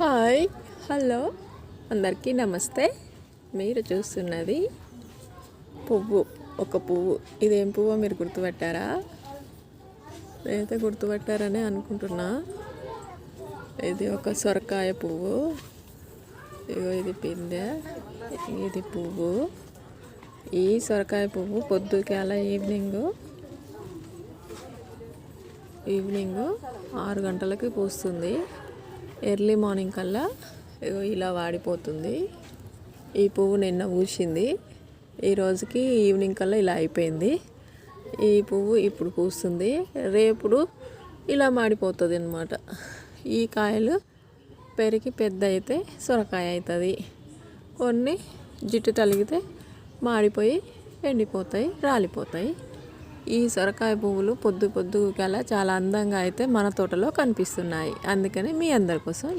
Hi hello. అందరికీ నమస్తే. మీరు చూస్తున్నది పువ్వు ఒక పువ్వు. ఇదేం పువ్వు మీరు గుర్తుపెట్టారా? అయితే గుర్తుపెట్టారనే అనుకుంటున్నా. ఇది ఒక సొరకాయ పువ్వు. ఇగో ఇది పిందె ఇది పువ్వు. ఈ సొరకాయ పువ్వు పొద్దుకాల ఈవినింగ్ ఈవినింగ్ ఆరు గంటలకి పూస్తుంది. ఎర్లీ మార్నింగ్ కల్లా ఇగో ఇలా వాడిపోతుంది. ఈ పువ్వు నిన్న పూసింది. ఈ రోజుకి ఈవినింగ్ కల్లా ఇలా అయిపోయింది. ఈ పువ్వు ఇప్పుడు పూస్తుంది. రేపుడు ఇలా మాడిపోతుంది అనమాట ఈ కాయలు పెరిగి పెద్ద అయితే సొరకాయ అవుతుంది కొన్ని జిట్టు తలిగితే మాడిపోయి ఎండిపోతాయి రాలిపోతాయి. ఈ సొరకాయ పువ్వులు పొద్దు పొద్దు కల చాలా అందంగా అయితే మన తోటలో కనిపిస్తున్నాయి. అందుకని మీ అందరి కోసం ఈ